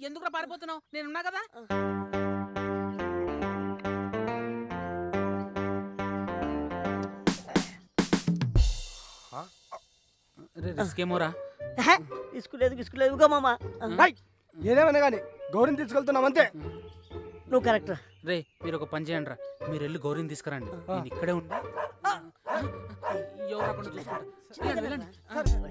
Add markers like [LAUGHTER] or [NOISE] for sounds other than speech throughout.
ఎందుకు పారిపోతున్నావు నేనున్నా కదా రిస్క్ ఏమోరా ఇసుకులేదు ఇసుకులేదు ఇగో మామ ఏదేమైనా కానీ గౌరిని తీసుకెళ్తున్నాం అంతే నువ్వు కరెక్ట్ రే మీరు ఒక పని చేయండి రా మీరు వెళ్ళి గౌరీని తీసుకురండి నేను ఇక్కడే ఎవరు రాకుండా చూసుకుంటా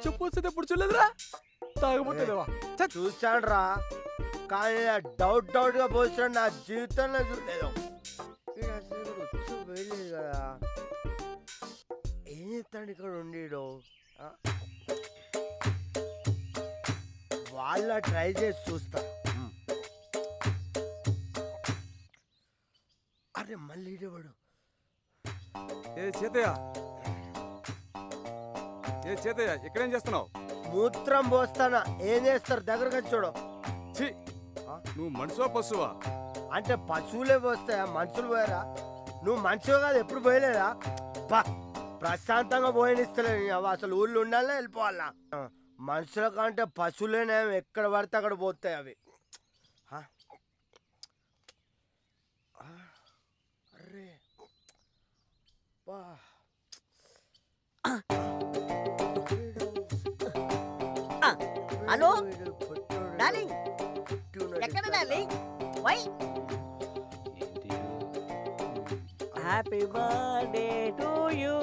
ఉచ్చపోసేది ఎప్పుడు చూడలేదురా? తాగబోతుందేవా రా కానీ డౌట్ డౌట్గా పోసాడు నా జీవితంలో చూడలేదు. కదా. ఏం చేస్తాడు ఇక్కడ ఉండీడు? వాళ్ళ ట్రై చేసి చూస్తా. అరే మళ్ళీ ఈడేవాడు ఏ చేతయ్య? ఏ చేతయ్య ఇక్కడేం చేస్తున్నావు? మూత్రం పోస్తానా? ఏం చేస్తారు? దగ్గరకు వచ్చి చూడు. ఛీ! నువ్వు మనిషివా పశువా? అంటే పశువులే పోస్తాయా? మనుషులు పోయారా? నువ్వు మనిషివి కాదు ఎప్పుడు పోయలేదా? బా! ప్రశాంతంగా పోయనిస్తలేదు అవి అసలు ఊళ్ళో ఉండాలా వెళ్ళిపోవాలా మనుషుల కంటే పశువులేనే ఎక్కడ పడితే అక్కడ పోతాయి అవి. అర్రే! బా! హలో? డార్లింగ్, ఎక్కడ darling? Why? Happy birthday to you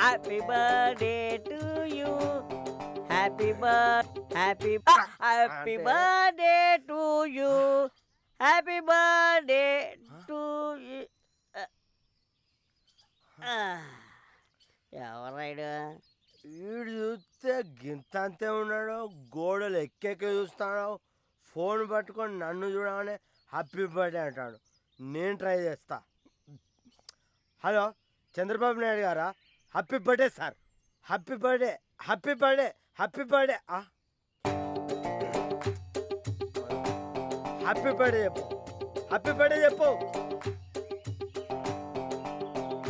happy birthday to you happy birthday happy happy? Birthday to you happy birthday to you ఎవరైడు వీడు చూస్తే అంతే ఉన్నాడు గోడలు ఎక్కెక్కి చూస్తాడో ఫోన్ పట్టుకొని నన్ను చూడగానే హ్యాపీ బర్త్డే అంటాడు. నేను ట్రై చేస్తా. హలో చంద్రబాబు నాయుడు గారా? Happy birthday sir. Happy birthday happy birthday happy birthday. Happy birthday చెప్పు. హ్యాపీ బర్త్డే చెప్పు.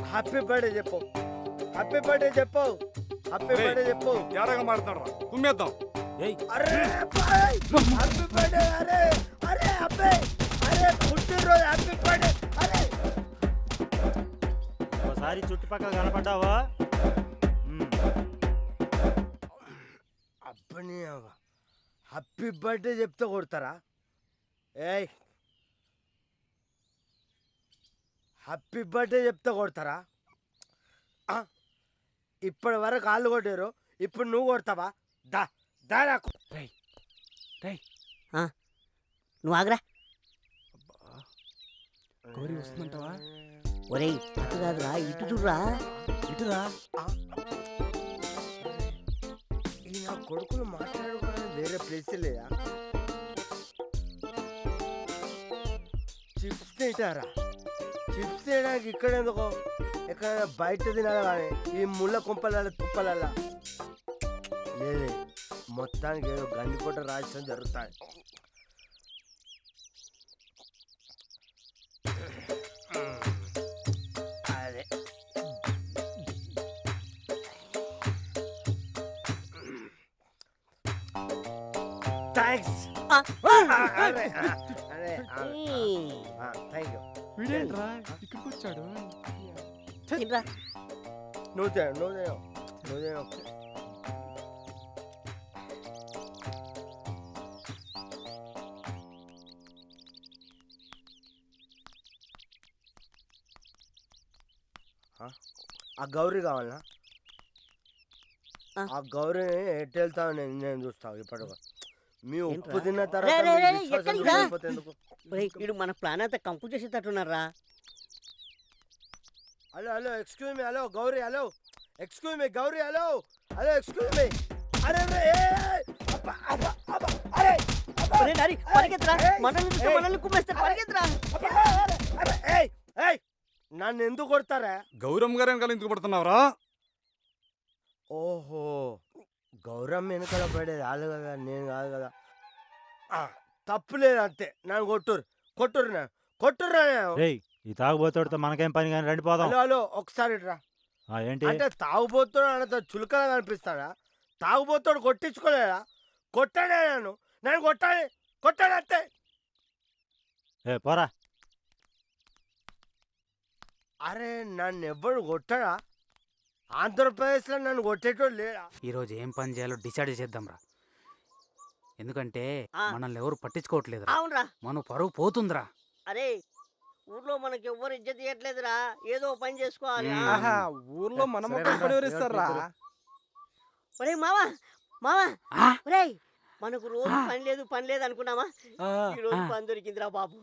హ్యాపీ బర్త్డే చెప్పు. హ్యాపీ బర్త్డే చెప్పు. హ్యాపీ రేయ్. బర్త్డే చెప్పు. తేడాగా మాట్లాడతాడు కుమ్మేద్దాం. అరే బాయ్ హ్యాపీ బర్త్డే అరే అరే అబ్బే అరే పుట్టినరోజు హ్యాపీ బర్త్డే అరే. ఒకసారి చుట్టుపక్కల కనపడ్డావా. అబ్బని హ్యాపీ బర్త్డే చెప్తే కొడతారా? ఏయ్. హ్యాపీ బర్త్డే చెప్తే కొడతారా? ఆ, ఇప్పటి వరకు కాళ్ళు కొట్టారు. ఇప్పుడు నువ్వు కొడతావా? దా దా నాకు నువ్వు ఆగరా. గౌరీ వస్తుందంటావా? ఒరేయ్ అటు కాదురా ఇటు చూడరా. ఇటురా. ఈ నా కొడుకులు మాట్లాడుకోవడానికి వేరే ప్లేస్ లేదా చిప్స్ తింటారా? చిప్స్ తినడానికి ఇక్కడ ఎందుకో ఎక్కడైనా బయట తినాలి కానీ ఈ ముళ్ళ కుంపల తుప్పలల్లా? లేదే మొత్తానికి ఏదో గండికోట రాజస్థాన్ జరుగుతాయి అదే. థ్యాంక్స్ అరే అరే. థ్యాంక్ యూ వీడేంట్రా ఇక్కడికి వచ్చాడు తినరా. నువ్వు తిను నువ్వు తిను నువ్వు తిను ఆ? గౌరీ కావాలనా ఆ. ఆ గౌరీని ఎటు వెళ్తావు నేను నేను చూస్తావు ఇప్పటికి మీ ఉప్పు? తిన్న తర్వాత వీడు మన ప్లాన్ అంతా complete చేసేటట్టున్నారా? Hello hello excuse me hello Gauri hello. Excuse me Gauri hello. Hello excuse me అరే అరే ఏ, ఏ, అబ్బా, అబ్బా, అబ్బా, అరే డాడీ, పరిగెత్తురా? మనల్ని చూస్తే. మనల్ని కుమ్మేస్తారు పరిగెత్తురా? అబ్బా, అరే, అరే, ఏయ్, ఏయ్, నన్ను ఎందుకు కొడతారా? గౌరమ్ గారు వెనకాల ఎందుకు పడుతున్నావురా? ఓహో గౌరవం వెనకాల పడేది వాళ్ళు కదా నేను కాదు కదా. ఆ, తప్పు లేదు అంతే నన్ను కొట్టురు. కొట్టురు నన్ను. కొట్టుర్రా నేను రేయ్ ఈ తాగుబోతాడితో మనకేం పని కానీ రండి పోదాం. హలో హలో ఒకసారి ఆ, ఏంటి? అంటే తాగుబోతాడు అంత చులకగా కనిపిస్తాడా? తాగుబోతాడు కొట్టించుకోలేదా కొట్టాడే నన్ను. నన్ను కొట్టాలి. కొట్టాడు అంతే. ఏ పోరా. అరే నన్ను ఎవ్వడు కొట్టాడా? ఆంధ్రప్రదేశ్లో నన్ను కొట్టేటోడు లేడా? ఈరోజు ఏం పని చేయాలో డిసైడ్ చేద్దాంరా. ఎందుకంటే. మనల్ని ఎవరు పట్టించుకోవట్లేదురా. అవునరా. మన పరువు పోతుందిరా. అరే ఊర్లో మనకి ఎవ్వరు ఇజ్జత్ ఇవ్వట్లేదురా ఏదో పని చేసుకోవాలి. ఆహా ఊర్లో మన ఎవరిస్తారా ఒరేయ్ మావా మావా. ఆ? ఒరేయ్ మనకు రోజు. పని లేదు పని లేదు అనుకున్నావా? ఈ రోజు. పని దొరికిందిరా బాబు.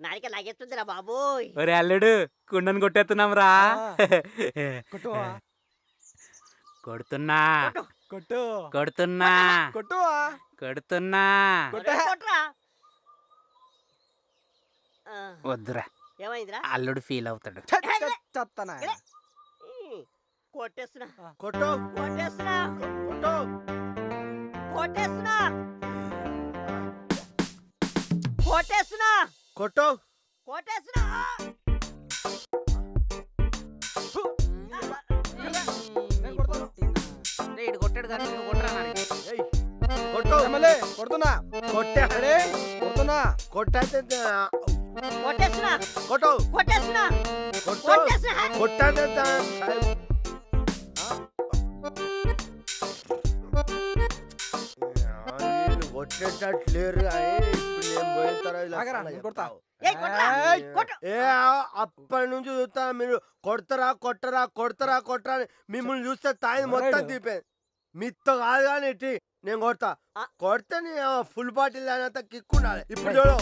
నాడిక లాగెత్తుందిరా బాబోయ్. ఒరే అల్లుడు కుండను కొట్టేస్తున్నాం రా కొట్టువా కొడుతున్నా. కొట్టు. కొడుతున్నా. కొడుతున్నా. కొట్టే. ఆ, వద్దురా. ఏమైందిరా? అల్లుడు ఫీల్ అవుతాడు. చెత్తనా? కొట్టేస్తున్నా. కొట్టు. కొట్టేస్తున్నా. కొట్టు. కొట్టేస్తున్నా. కొట్టేస్తున్నా. కొట్టు. కొట్టేస్తున్నా. కొట్టాడు కానీ నువ్వు కొట్టరా నాని. ఏయ్, కొట్టు ఎమ్మెల్యే కొడుతున్నా కొట్టే అడే కొడుతున్నా కొట్టైతే కొట్టేస్తున్నా కొట్టు కొట్టేస్తున్నా కొట్టు కొట్టేస్తున్నా కొట్టైతే కొట్టేటట్టు లేరు కానీ ఇప్పుడు నేను పోయిన తర్వాత ఇలా ఆగరా, చాలా నేను కొడతా. చెప్తావు. ఏయ్, కొట్రా. ఏయ్, కొట్టు. ఏ ఆ- అప్పటి నుంచి చూస్తా మీరు కొడతారా కొట్టరా కొడతారా కొట్టరా అని మిమ్మల్ని చూస్తే తాయి మొత్తం. తీపే మీతో కాదు కానీ ఇట్టి నేను కొడతా. కొడితే నీ ఫుల్ బాటిల్ అయినంత కిక్ ఉండాలి. ఇప్పుడు చూడు.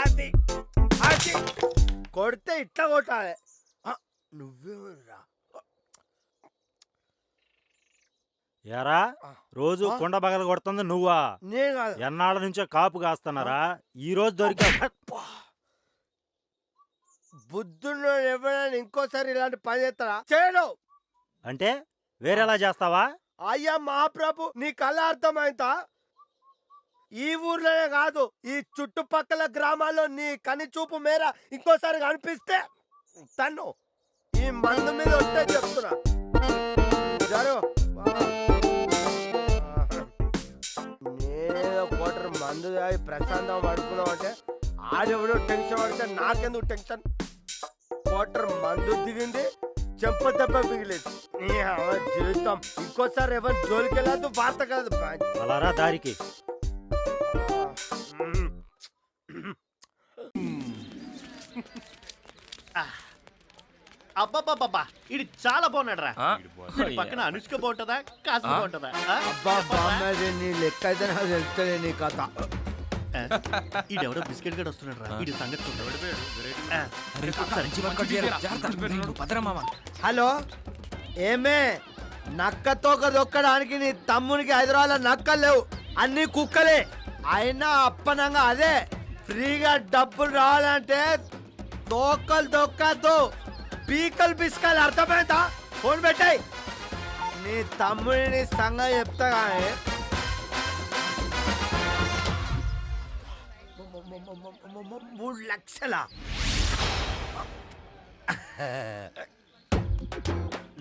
అది అది కొడితే ఇట్లా కొట్టాలి. నువ్వేమరా. ఎరా. రోజు? కుండ బగల కొడుతుంది నువ్వా? నేను కాదు. ఎన్నాళ్ళ నుంచో కాపు కాస్తున్నారా? ఈ రోజు దొరికా బుద్ధుడు ఎవరైనా ఇంకోసారి ఇలాంటి పని చేస్తారా? చేయడు అంటే వేరేలా చేస్తావా? అయ్యా మహాప్రభు నీ కళ అర్థమైందా? ఈ ఊర్లోనే కాదు ఈ చుట్టుపక్కల గ్రామాల్లో నీ కని చూపు మేర ఇంకోసారి కనిపిస్తే తన్ను. ఈ మందు మీద ఉంటే చెప్తున్నా. జరు. నేనేదో కోటర్ మందు ప్రశాంతం పడుకున్నాం అంటే ఆడెవడో టెన్షన్ పడితే నాకెందుకు టెన్షన్? కోటర్ మందు దిగింది చెంప దెబ్బ మిగిలేదు. నీ జీవితం. ఇంకోసారి ఎవరు జోలికి వెళ్ళదు వార్త కాదు అలారా దారికి అబ్బబ్బబ్బబ్బా ఇది చాలా బాగున్నాడు రా పక్కన అనుష్క బాగుంటుందా కాసు బాగుంటుందా? అబ్బా బామ్మది నీ లెక్క అయితే నాకు తెలుస్తుంది నీ కథ. [LAUGHS] ఈడెవడో బిస్కెట్ గడ్ వస్తున్నాడు రా. ఇది సంగతి. ఆ, హలో ఏమే? నక్కతో దొక్కడానికి నీ తమ్మునికి హైదరాబాద్ నక్కలు లేవు. అన్ని కుక్కలే. అయినా అప్పనంగా అదే. ఫ్రీగా డబ్బులు రావాలంటే తోకలు దొక్కద్దు పీకలు పిసుకలు అర్థమైందా? ఫోన్ పెట్టాయి. నీ తమ్ముడిని సంగ చెప్తా కానీ మూడు లక్షల.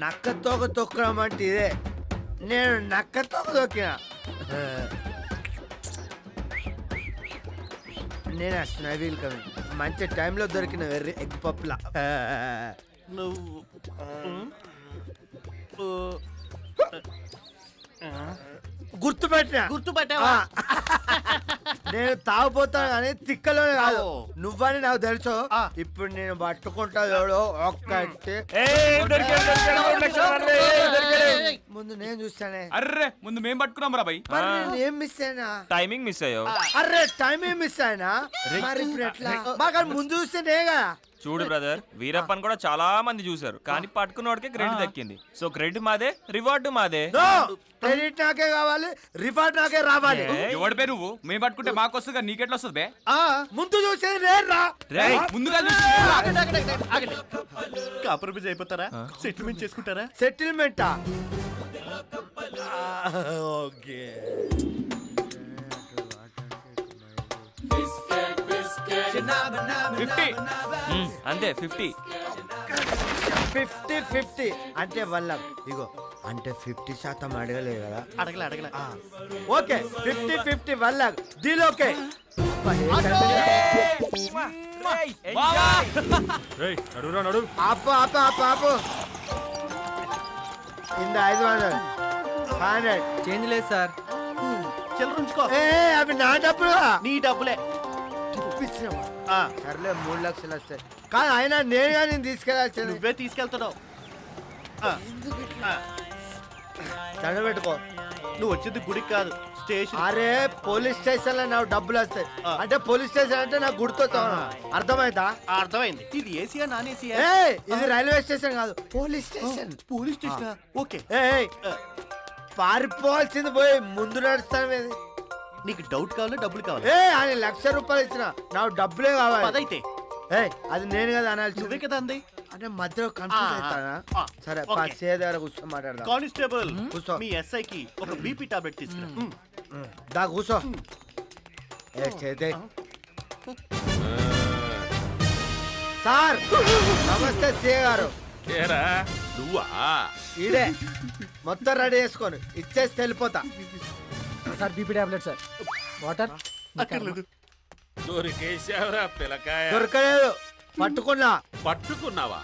నక్క తోక తొక్కడం అంటే ఇదే. నేను నక్కతో దొక్కిన నేను వస్తున్నా వీల్ కవి. మంచి టైంలో దొరికిన వెర్రి ఎగ్ పప్పులా. నువ్వు గుర్తుపెట్టిన? గుర్తుపట్టావా? నేను తాగుపోతాను కానీ తిక్కలోనే కాదు. నువ్వని నాకు తెలుసు. ఇప్పుడు నేను పట్టుకుంటా చూడు ఒక్కటి ముందు నేను చూస్తానే. అర్రే ముందు మేం పట్టుకున్నాం రా ఏం మిస్ అయినా? టైమింగ్ మిస్ అయ్యో. అరే టైం ఏం మిస్ అయినా? మరి ఇప్పుడు ఎట్లా? మాకు ముందు చూస్తేనేగా చూడు బ్రదర్ వీరప్పన్ కూడా చాలా మంది చూసారు కానీ పట్టుకున్నోడికే క్రెడిట్ దక్కింది. సో క్రెడిట్ మాదే రివార్డు మాదే. క్రెడిట్ నాకే కావాలి రిఫండ్ నాకే రావాలి. ఎవడి పే నువ్వు? మేము పట్టుకుంటే మాకు వస్తుంది కదా నీకెట్లా వస్తుంది బే? ఆ, ముందు చూసేది నేను రా రేయ్, ముందుగా. కాంప్రమైజ్ అయిపోతారా? సెటిల్మెంట్ చేసుకుంటారా? సెటిల్మెంటా ఓకే. ఫిఫ్టీ. మ్, అంతే ఫిఫ్టీ. Fifty fifty. అంటే వల్ల. ఇగో. అంటే ఫిఫ్టీ శాతం అడగలేదు కదా? అడగలే అడగలే. ఆ, ఓకే ఫిఫ్టీ ఫిఫ్టీ వల్ల డీల్ ఓకే. ఆపు ఆపు ఆపు ఆపు. ఇంద ఐదు వందలు. Five hundred. చేంజ్ లేదు సార్. ఏ అవి నా డబ్బులు? నీ డబ్బులే. ఇప్పించినావా? ఆ, సర్లే మూడు లక్షలు వస్తాయి. కానీ ఆయన నేను కానీ తీసుకెళ్ళాల్సింది. నువ్వే తీసుకెళ్తున్నావు. ఆ, ఆ, దండ పెట్టుకో నువ్వు వచ్చింది గుడికి కాదు స్టేషన్. అరే పోలీస్ స్టేషన్లో నాకు డబ్బులు వస్తాయి. అంటే పోలీస్ స్టేషన్ అంటే నాకు గుర్తొస్తా అర్థమైందా? ఆ, అర్థమైంది. ఇది ఏసీయా నాన్ ఏసీయా? ఇది రైల్వే స్టేషన్ కాదు police station. Police station? Okay. ఏయ్ పారిపోవాల్సింది పోయి ముందు నడుస్తాను? నీకు డౌట్ కావాలా డబ్బులు కావాలా? ఏ ఆయన లక్ష రూపాయలు ఇచ్చిన. నాకు డబ్బులే కావాలి. పదైతే. ఏ అది నేను కదా నువ్వే అనాల్సింది కదా అంది. అంటే మధ్యలో కన్ఫ్యూజ్ అవుతానా సరే. పా సే దగ్గర కూర్చో మాట్లాడదాం. కానిస్టేబుల్ కూర్చో. మీ ఎస్ఐకి ఒక బీపీ టాబ్లెట్ తీసుకురా. దా కూర్చో. ఏ చేతే సార్! నమస్తే సే గారు. నువ్వా? ఈడే. మొత్తం రెడీ చేసుకొని ఇచ్చేసి వెళ్ళిపోతా. Sir BP tablet sir. Water? దొరికేశావురా పిల్లకాయ దొరకలేదు. పట్టుకున్నా. పట్టుకున్నావా?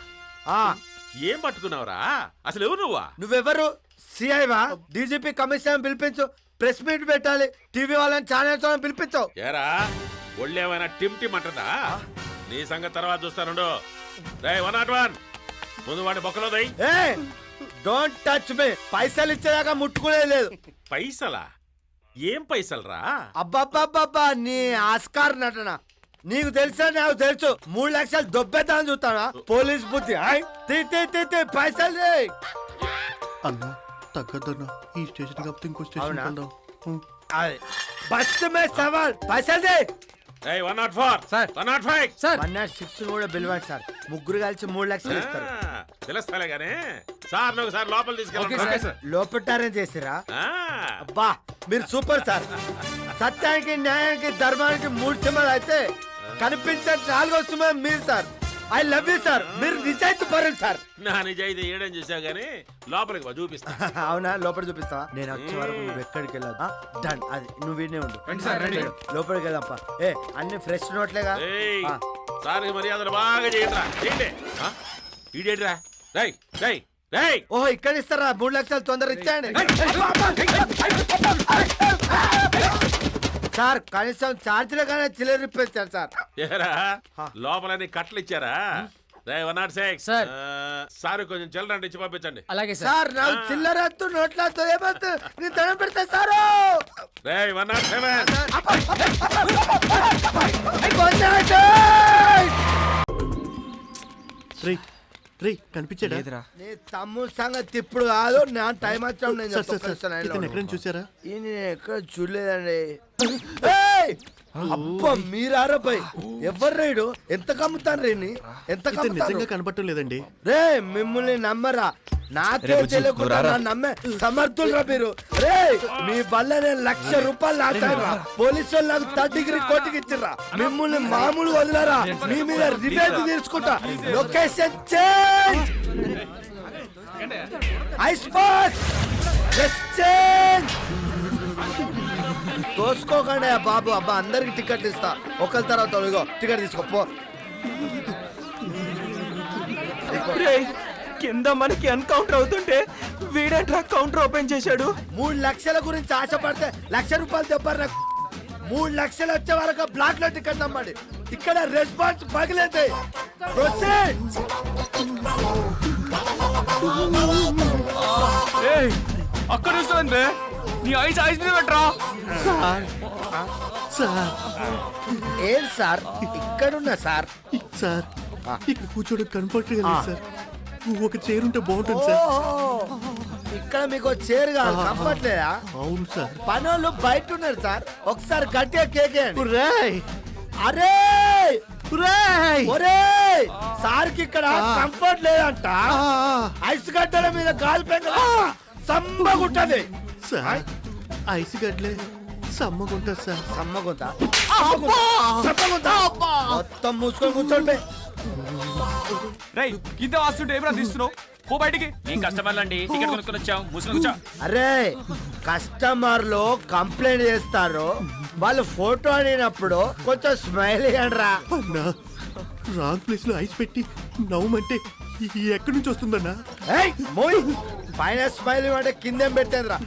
ఆ. ఏం పట్టుకున్నావురా? అసలు ఎవరు నువ్వా? నువ్వెవరు? సిఐవా డీజీపీ కమిషనర్ పిలిపించు. ప్రెస్ మీట్ పెట్టాలి. టీవీ వాళ్ళని ఛానల్స్ వాళ్ళని పిలిపించు. ఏరా ఒళ్ళేమైనా టిమ్ టిమ్ అంటదా? నీ సంగతి తర్వాత చూస్తానుండు రే వన్ నాట్ వన్. ముందు వాడి బొక్కలో దై ఏ డోంట్ టచ్ మీ పైసలు ఇచ్చేదాకా ముట్టుకునేది లేదు. పైసలా? ఏం పైసలరా? అబ్బబ్బబ్బబ్బా నీ ఆస్కార్ నటన. నీకు తెలుసా నాకు తెలుసు. మూడు లక్షలు దొబ్బేద్దామని చూస్తానా? పోలీస్ బుద్ధి ఆయ్. తీ తీ తీ తీ పైసలు తీ. అన్నా తగ్గద్దన్నా. ఈ స్టేషన్ కాకపోతే ఇంకో అవునా? స్టేషన్ వెళ్దాం. ఉమ్. అది బస్ మే సవాల్. పైసలు తీ. రే one nought four. Sir. One nought five. Sir. One nought six కూడా పిలవండి సార్. ముగ్గురు కలిసి మూడు లక్షలు ఇస్తారు. తెలుస్తాలే గానీ. సార్ నువ్వు సార్ లోపల ఓకే తీసుకెళ్ళి సార్. లోపటారం చేసిరా అబ్బా మీరు సూపర్ సార్. సత్యానికి న్యాయానికి ధర్మానికి మూడు సింహాలు అయితే కనిపించే నాలుగో సింహం మీరు sir I love you sir మీరు నిజాయితీ పరులు సార్ నా నిజాయితీ ఏడని చూసావు గానీ లోపలికి వా, చూపిస్తా అవునా లోపల చూపిస్తావా నేను వచ్చే వరకు నువ్వు ఎక్కడికి వెళ్ళదు డన్ అది నువ్వు వీడినే ఉండు రండి సార్, రండి. లోపలికి వెళ్దాంపా ఏ అన్ని ఫ్రెష్ నోట్లేగా ఏయ్, ఆ. సార్కి మర్యాదలు బాగా చేయండిరా చేయండి ఆ? ఈడేంటిరా రై రై రై ఓహో ఇక్కడ ఇస్తారా మూడు లక్షలు తొందర ఇచ్చేయండి సార్ కనీసం ఛార్జీలు కానీ చిల్లర ఇప్పించారు సార్. ఏరా లోపలని కట్టలు ఇచ్చారా? రై one nought six. Sir. Sir కొంచెం చిల్లరండి ఇచ్చి పంపించండి. అలాగే సార్. నాకు చిల్లర వద్దు నోట్లతో ఏమొద్దు? నేను దండం పెడతా సారు! రై వన్ నాట్ సెవెన్. రే రే కనిపించాడా? లేదురా. నీ తమ్ముడు సంగతి ఇప్పుడు కాదు నా టైం వచ్చాం నేను సార్ సార్ చెప్తా సార్ లైన్లో ఇతను ఉండు. ఎక్కడైనా చూసారా ఈ నేను ఎక్కడ చూడలేదండి! అబ్బా మీరారా పై ఎవరు రేడు ఎంత కమ్ముతాను రేని ఎంత నిజంగా కనపడటం లేదండి రే మిమ్మల్ని నమ్మరా. నాకే తెలియకుండా. నన్ను నమ్మే సమర్థులరా మీరు. రే మీ వల్ల నేను లక్ష రూపాయలు నాటారా పోలీసు వాళ్ళు నాకు థర్డ్ డిగ్రీ కోటికి ఇచ్చిర్రా. మిమ్మల్ని మామూలు వదిలేరా? మీ మీద రివెంజ్ తీసుకుంటా. Location change. Ice box change తోసుకోకండి బాబు అబ్బా అందరికి టికెట్ ఇస్తా. ఒకరి తర్వాత. ఇగో టికెట్ తీసుకో పో. కింద మనకి ఎన్కౌంటర్ అవుతుంటే వీడేంట్రా కౌంటర్ ఓపెన్ చేశాడు? మూడు లక్షల గురించి ఆశపడితే లక్ష రూపాయలు తెప్పారు నాకు మూడు లక్షలు వచ్చే వరకు బ్లాక్లో టికెట్ నమ్మండి. ఇక్కడ రెస్పాన్స్ పగిలేదు. అక్కడ చూస్తుంది బే నీ ఐస్ ఐస్ మీద పెట్టరా? సార్. ఏం సార్? ఇక్కడున్నా సార్. సార్ ఇక్కడ కూర్చోడం కంఫర్ట్గా లేదు సార్. ఒక చైర్ ఉంటే బాగుంటుంది సార్. ఇక్కడ మీకు చైర్ కాదు కంఫర్ట్ లేదా అవును సార్. పనోళ్ళు బయట ఉన్నారు సార్. ఒకసారి గట్టిగా రేయ్ అరే! రేయ్ ఒరేయ్! సార్కి ఇక్కడ కంఫర్ట్ లేదంట. ఐస్ గడ్డల మీద గాలి పెంక సమ్మగుంటది సార్. ఐస్ గడ్లే. సమ్మగుంటుంది సార్. సమ్మగుంట? సమ్మగుంట? మొత్తం మూసుకొని కూర్చోండి. కింద వాస్తుంటే ఏమరా తీస్తున్నావు పో బయటికి. నేను కస్టమర్లు అండి టికెట్ కొనుక్కొని వచ్చాం మూసుకొని వచ్చాం అరే కస్టమర్లు కంప్లైంట్ చేస్తారు. వాళ్ళు ఫోటో అడిగినప్పుడు కొంచెం స్మైల్ రా అన్నా రాంగ్ ప్లేస్లో ఐస్ పెట్టి నవ్వమంటే ఎక్కడి నుంచి వస్తుందన్నా? ఏయ్ మోయ్! పైన స్మైల్ అంటే కిందేం పెట్టేది రా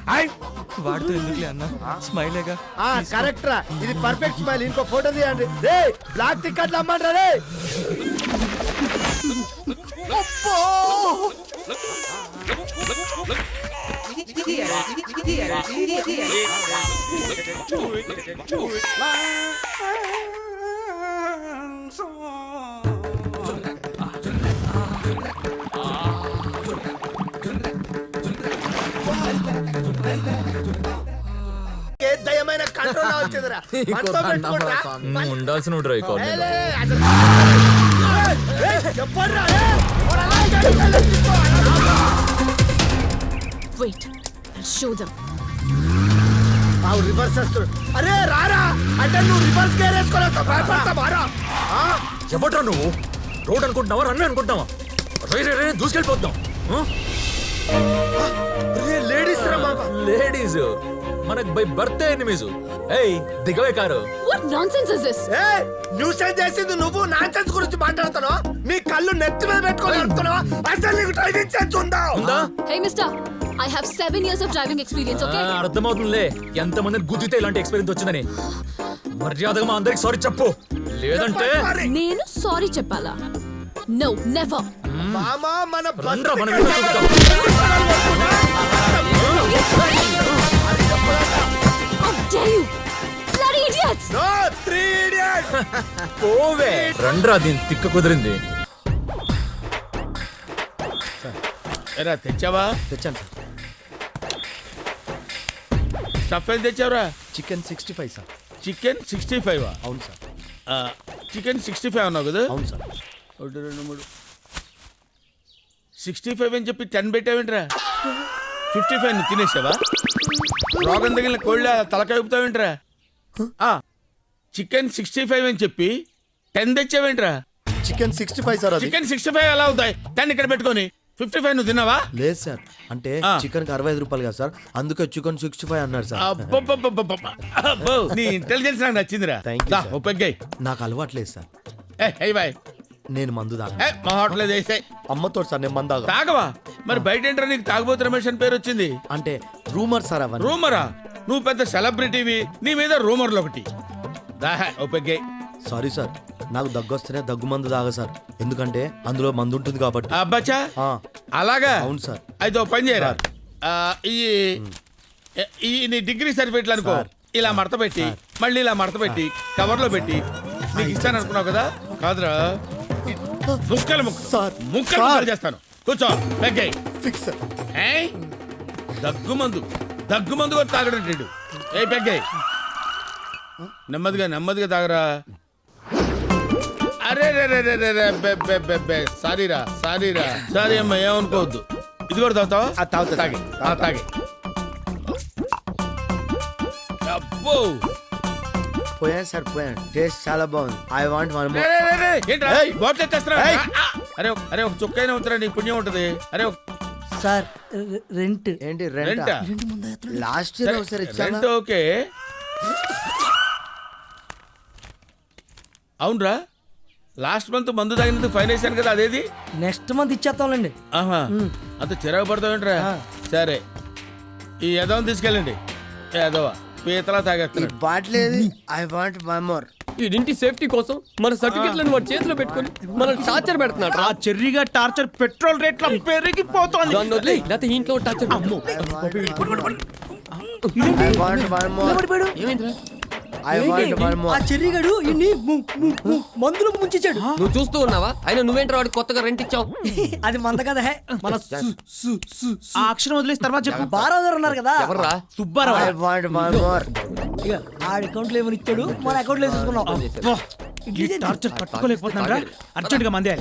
వాడితో ఎందుకులే అన్న స్మైలేగా ఆ కరెక్ట్ రా ఇది పర్ఫెక్ట్ స్మైల్ ఇంకో ఫోటో తీయండి రే బ్లాక్ టికెట్లు అమ్మంటారా రే దయమైన కంట్రోల్ వచ్చిందిరా? [LAUGHS] మనతో పెట్టుకుంటా? ఉండాల్సిన. Wait, I'll show them. ఆవు రివర్స్ వస్తుడు అరే రారా. అంటే నువ్వు రివర్స్ గేర్ వేసుకొని వస్తావు, భయపడతా బారా ఎవట్రా నువ్వు? రోడ్ అనుకుంటున్నావా? రన్ అనుకుంటున్నావా? రే రే రే దూసుకెళ్ళిపోతున్నాం లేడీస్ రా మామ లేడీస్. మనకు బై బర్త్ ఎనిమీస్. ఏయ్ దిగవే car. What nonsense is this? ఏ న్యూసెన్స్ చేసింది నువ్వు నాన్సెన్స్ గురించి మాట్లాడుతున్నావు? నీ కళ్ళు నెత్తి మీద పెట్టుకొని నడుపుతున్నావా అసలు నీకు డ్రైవింగ్ సెన్స్ ఉందా? ఉందా? Hey, mister, I have seven years of driving experience, okay? ఆ, అర్థమవుతుందిలే. ఎంత మంది గుద్దితే ఇలాంటి ఎక్స్పీరియన్స్ వచ్చిందని. మర్యాదగా మా అందరికి సారీ చెప్పు. లేదంటే నేను సారీ చెప్పాలా? నో నెవర్ మామ మన రండ్రా, మనం పోవే రండ్రా దీని తిక్క కుదిరింది. ఎరా తెచ్చావా? తెచ్చాను సార్. స్టఫ్ ఏం తెచ్చావురా? Chicken sixty five sir. Chicken sixty five అవును సార్. చికెన్ సిక్స్టీ ఫైవ్ అన్నావు కదా? అవును సార్. ఒకటి రెండు మూడు. సిక్స్టీ ఫైవ్ అని చెప్పి టెన్ పెట్టావేంట్రా? ఫిఫ్టీ ఫైవ్ నువ్వు తినేసావా? రోగం తగిలిన కోళ్ళ తలకాయ ఊపుతావేంట్రా? చికెన్ సిక్స్టీ ఫైవ్ అని చెప్పి టెన్ తెచ్చావేంట్రా? చికెన్ సిక్స్టీ ఫైవ్ సార్ అది. చికెన్ సిక్స్టీ ఫైవ్ ఎలా అవుతాయి? టెన్ ఇక్కడ పెట్టుకొని ఫిఫ్టీ ఫైవ్ నువ్వు తిన్నావా? లేదు సార్. అంటే ఆ. చికెన్కి అరవై ఐదు రూపాయలు కదా సార్. అందుకే చికెన్ సిక్స్టీ ఫైవ్ అన్నారు సార్. అబ్బబ్బబ్బబ్బబ్బ. అబ్బో, నీ ఇంటెలిజెన్స్ నాకు నచ్చిందిరా. దా. ఓ పెగ్గాయి నాకు అలవాట్లేదు సార్. ఏ హై బాయ్. నేను మందు తాగా ఏ మా హోటల్ అమ్మతో సార్ నేను మందు తాగా తాగవా? మరి బయట ఏంట్రా నీకు తాగబోతు రమేష్ అని పేరు వచ్చింది? అంటే రూమర్ సార్ అవన్నీ. రూమరా? నువ్వు పెద్ద సెలబ్రిటీవి నీ మీద రూమర్లు ఒకటి. సారీ సార్ నాకు దగ్గు వస్తేనే దగ్గు మందు తాగా సార్. ఎందుకంటే అందులో మందు ఉంటుంది కాబట్టి. అబ్బాచా ఆ, అలాగా? అవును సార్. అయితే ఓ పని చేయరా? ఆ, ఈ ఈ నీ డిగ్రీ సర్టిఫికెట్లు అనుకో. సార్. ఇలా మడత పెట్టి మళ్ళీ ఇలా మడత పెట్టి కవర్లో పెట్టి నీకు ఇస్తాను అనుకున్నావు కదా? కాదురా. ముక్కలు. ముక్కలు సార్. ముక్కలు. ముక్కలు చేస్తాను. కూర్చో పెగ్గాయి ఫిక్స్ సార్ ఏయ్ దగ్గు మందు. దగ్గు మందు కూడా తాగడంటాడు ఏ పెగ్గాయి నెమ్మదిగా నెమ్మదిగా తాగరా. అరే రే రే రే రే రే బె బె బె బె. సారీరా సారీరా. సారీ అమ్మా ఏమనుకోవద్దు. ఇది కూడా తాగుతావా? ఆ, తాగుతా, తాగి. ఆ, తాగి. అబ్బో! పోయాను సార్ పోయాను టేస్ట్ చాలా బాగుంది. I want one more. Bottle. అరే ఒక- అరే ఒక చుక్కైనా ఉంటురా నీకు పుణ్యం ఉంటది. అరే ఒక- సార్ రెంట్. ఏంటి రెంటా? రెంట్? లాస్ట్ ఇయర్ ఒకసారి రెంట్ ఓకే. అవునరా. లాస్ట్ మంత్ మందు తాగినందుకు ఫైన్ వేసాను కదా అదేది? నెక్స్ట్ మంత్ ఇచ్చేస్తాంలేండి. ఆహా. అంత చిరాకు పడతావేంట్రా? సరే. ఈ యదవని తీసుకెళ్ళండి. యదవ? పీతలా ఈ తాగేస్తున్నాడు బాటిల్ ఏది ఐ వాంట్ వన్ మోర్ ఇంటి సేఫ్టీ కోసం మన సర్టిఫికెట్లను వాడి చేతిలో పెట్టుకొని మనం టార్చర్ పెడుతున్నాడు ఆ చెర్రీగా టార్చర్ పెట్రోల్ రేట్ల పెరిగిపోతోంది దాన్ని వదిలే లేకపోతే ఇంట్లో torture I want one more I more చెర్రిగాడు ఇన్ని మందులు ముంచాడు నువ్వు చూస్తూ ఉన్నావా? అయినా నువ్వేంట్రా వాడికి కొత్తగా రెంట్ ఇచ్చావు? [LAUGHS] అది మంద కదా హే. మన ఆ అక్షరం వదిలేసి తర్వాత చెప్పు. బారాదర్ ఉన్నారు కదా. ఎవర్రా? సుబ్బారావు. ఇక ఆ అకౌంట్లో ఏమని ఇచ్చాడు? మన అకౌంట్లో వేసేసుకున్నాం ఈ టార్చర్ పట్టుకోలేకపోతున్నారా అర్జెంట్గా మందే.